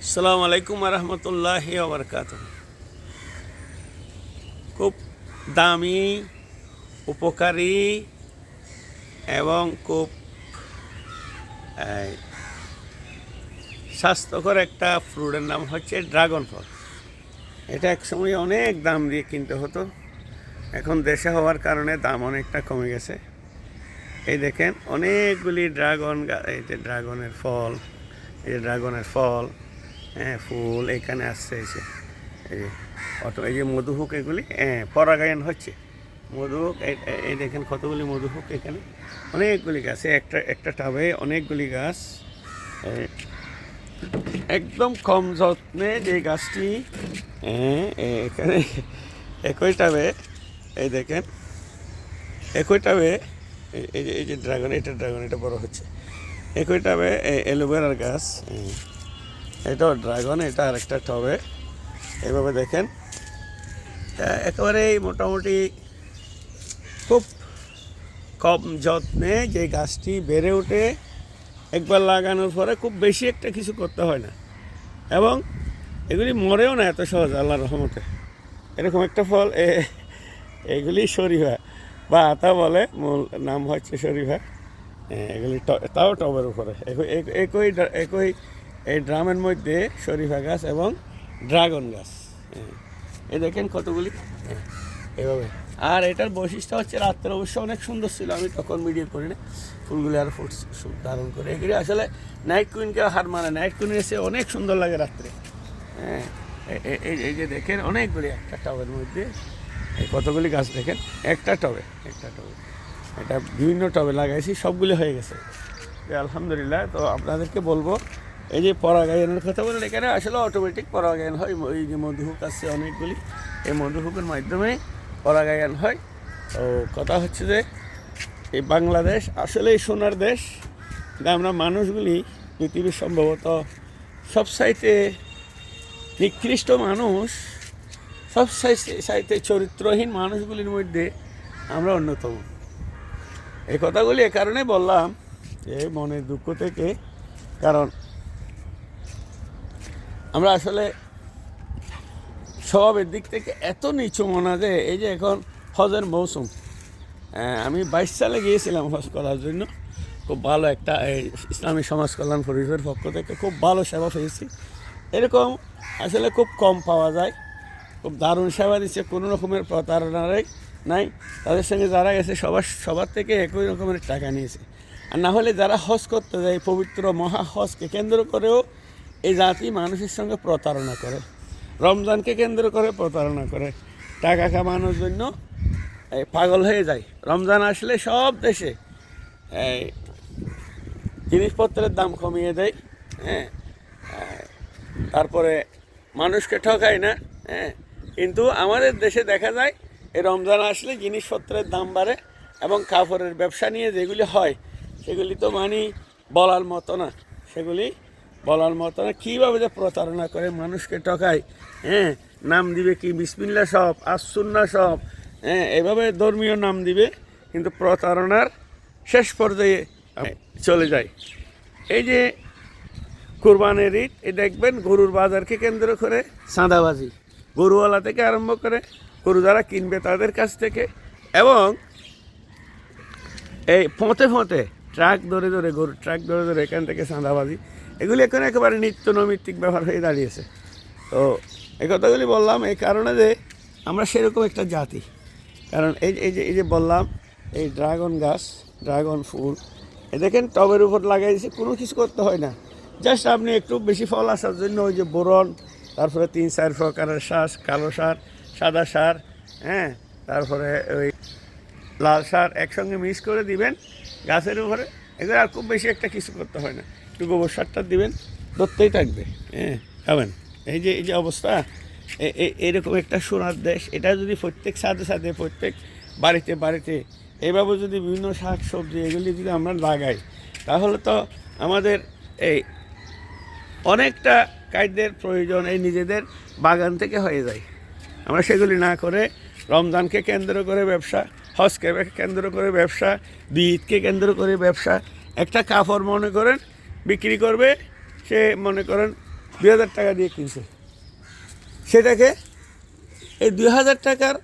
আসসালামু আলাইকুম রহমতুল্লাহ ওবরকাত খুব দামি, উপকারী এবং খুব স্বাস্থ্যকর একটা ফ্রুটের নাম হচ্ছে ড্রাগন ফল এটা একসময় অনেক দাম দিয়ে কিনতে হতো। এখন দেশে হওয়ার কারণে দাম অনেকটা কমে গেছে। এই দেখেন, অনেকগুলি ড্রাগন গা- এই যে ড্রাগনের ফল, এই ড্রাগনের ফল হ্যাঁ ফুল এখানে আসছে এসে এই এই যে মধুহুক এগুলি হ্যাঁ পরাগায়ন হচ্ছে। মধুহুক, এই- দেখেন কতগুলি মধুহুক এখানে। অনেকগুলি গাছ একটা একটা টাবে অনেকগুলি গাছ। একদম কম যত্নে যে গাছটি এখানে একই টাবে, এই দেখেন, একই টাবে এই যে ড্রাগন, এটা ড্রাগন, এটা বড় হচ্ছে। একই টাবে অ্যালোভেরার গাছ এটাও ড্রাগন এটা আরেকটা টবে। এইভাবে দেখেন। একেবারেই মোটামুটি খুব কম যত্নে যে গাছটি বেড়ে ওঠে, একবার লাগানোর পরে খুব বেশি একটা কিছু করতে হয় না। এবং এগুলি মরেও না এত সহজ, আল্লাহ রহমতে। এরকম একটা ফল এগুলি শরীফা বা আতা বলে, মূল নাম হচ্ছে শরীফা এগুলি তাও টবের উপরে। একই একই এই ড্রামের মধ্যে শরীফা গাছ এবং ড্রাগন গাছ। হ্যাঁ। এই দেখেন কতগুলি। হ্যাঁ, এভাবে। আর এটার বৈশিষ্ট্য হচ্ছে রাত্রে অবশ্য অনেক সুন্দর ছিল আমি তখন ভিডিও করি না ফুলগুলি আর ফুট ধারণ করে। এগুলি আসলে নাইট কুইনকে হার মানে। নাইট কুইন এসে অনেক সুন্দর লাগে রাত্রে। হ্যাঁ এ- এ- এই এই যে দেখেন অনেকগুলি একটা টবের মধ্যে। এই কতগুলি গাছ দেখেন? একটা টবে একটা টবে। এটা বিভিন্ন টবে লাগাইছি সবগুলি হয়ে গেছে। আলহামদুলিল্লাহ তো আপনাদেরকে বলব এই যে পরাগায়নের কথা বলেন এখানে আসলে অটোমেটিক পরাগায়ন হয়। এই যে মধুহুক আছে অনেকগুলি। এই মধুহুকের মাধ্যমে পরাগায়ন হয়। তো কথা হচ্ছে যে, এই বাংলাদেশ আসলেই সোনার দেশ। আমরা মানুষগুলি পৃথিবীর সম্ভবত সব সাইতে নিকৃষ্ট মানুষ সব সাই- সাইতে চরিত্রহীন মানুষগুলির মধ্যে আমরা অন্যতম। এই কথাগুলি এ কারণে বললাম যে, মনের দুঃখ থেকে, কারণ আমরা আসলে স্বভাবের দিক থেকে এত নিচু মনা যে এই যে এখন হজের মৌসুম। আমি বাইশ সালে গিয়েছিলাম হজ করার জন্য। খুব ভালো একটা ইসলামী সমাজ কল্যাণ পরিষদের পক্ষ থেকে খুব ভালো সেবা পেয়েছি। এরকম আসলে খুব কম পাওয়া যায়। খুব দারুণ সেবা দিচ্ছে, কোনো রকমের প্রতারণারাই নাই। তাদের সঙ্গে যারা গেছে, সবার সবার থেকে একই রকমের টাকা নিয়েছে। আর না হলে যারা হজ করতে যায়, পবিত্র মহা হজকে কেন্দ্র করেও এই জাতি মানুষের সঙ্গে প্রতারণা করে, রমজানকে কেন্দ্র করে প্রতারণা করে, টাকা কামানোর জন্য, এই পাগল হয়ে যায়। রমজান আসলে সব দেশে, এই জিনিসপত্রের দাম কমিয়ে দেয় হ্যাঁ তারপরে মানুষকে ঠকায় না হ্যাঁ কিন্তু আমাদের দেশে দেখা যায়, এই রমজান আসলে জিনিসপত্রের দাম বাড়ে এবং কাপড়ের ব্যবসা নিয়ে যেগুলি হয়, সেগুলি তো মানি বলার মতো না, সেগুলি বলার মতো না, কীভাবে যে প্রতারণা করে মানুষকে ঠকায় হ্যাঁ? নাম দিবে কি? বিসমিল্লা সব আসুন্না সব হ্যাঁ? এভাবে ধর্মীয় নাম দিবে, কিন্তু প্রতারণার শেষ পর্যায়ে চলে যায়। এই যে কোরবানের ঈদ, এ দেখবেন গরুর বাজারকে কেন্দ্র করে চাঁদাবাজি গরুওয়ালা থেকে আরম্ভ করে গরু যারা কিনবে তাদের কাছ থেকে, এবং এই ফোঁতে ফোঁতে ট্রাক ধরে ধরে গরু ট্রাক ধরে ধরে এখান থেকে চাঁদাবাজি এগুলি এখন একেবারে নিত্য নৈমিত্তিক ব্যবহার হয়ে দাঁড়িয়েছে। তো এই কথাগুলি বললাম এই কারণে যে আমরা সেরকম একটা জাতি। কারণ এই এই যে এই যে বললাম, এই ড্রাগন গাছ, ড্রাগন ফুল, এ দেখেন টবের উপর লাগাইছে কোনো কিছু করতে হয় না। জাস্ট আপনি একটু বেশি ফল আসার জন্য ওই যে বোরন, তারপরে তিন চার প্রকারের শ্বাস কালো সার, সাদা সার হ্যাঁ তারপরে ওই লাল সার একসঙ্গে মিক্স করে দিবেন গাছের উপরে। এগুলো আর খুব বেশি একটা কিছু করতে হয় না। একটু গোবর সারটা দিবেন, ধরতেই থাকবে। হ্যাঁ খাবেন। এই যে এই যে অবস্থা এরকম একটা সোনার দেশ, এটা যদি প্রত্যেক সাথে সাথে প্রত্যেক বাড়িতে বাড়িতে, এভাবে যদি বিভিন্ন শাক সবজি এগুলি যদি আমরা লাগাই, তাহলে তো আমাদের এই অনেকটা কাজদের প্রয়োজন এই নিজেদের বাগান থেকে হয়ে যায়। আমরা সেগুলি না করে রমজানকে কেন্দ্র করে ব্যবসা, হজকে কেন্দ্র করে ব্যবসা বিদকে কেন্দ্র করে ব্যবসা, একটা কাপড় মনে করেন বিক্রি করবে, সে মনে করেন দুই হাজার টাকা দিয়ে কিনছে। সেটাকে এই দুই হাজার টাকার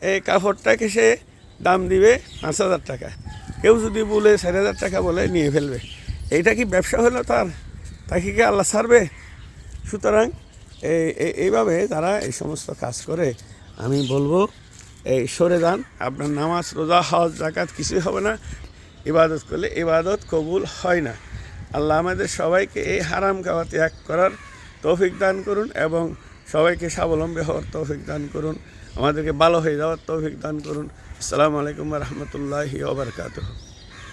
এই কাপড়টাকে সে দাম দিবে পাঁচ হাজার টাকা। কেউ যদি বলে চার হাজার টাকা বলে নিয়ে ফেলবে। এইটা কি ব্যবসা হলো তার? তাকে কি আল্লাহ ছাড়বে? সুতরাং এই, এই- এইভাবে যারা এই সমস্ত কাজ করে, আমি বলব, এই সরে যান, আপনার নামাজ, রোজা, হজ জাকাত কিছুই হবে না। ইবাদত করলে ইবাদত কবুল হয় না। আল্লাহ আমাদের সবাইকে এই হারাম খাওয়া ত্যাগ করার তৌফিক দান করুন এবং সবাইকে স্বাবলম্বী হওয়ার তৌফিক দান করুন। আমাদেরকে ভালো হয়ে যাওয়ার তৌফিক দান করুন। আসসালামু আলাইকুম রহমতুল্লাহি ওবরকাতুহ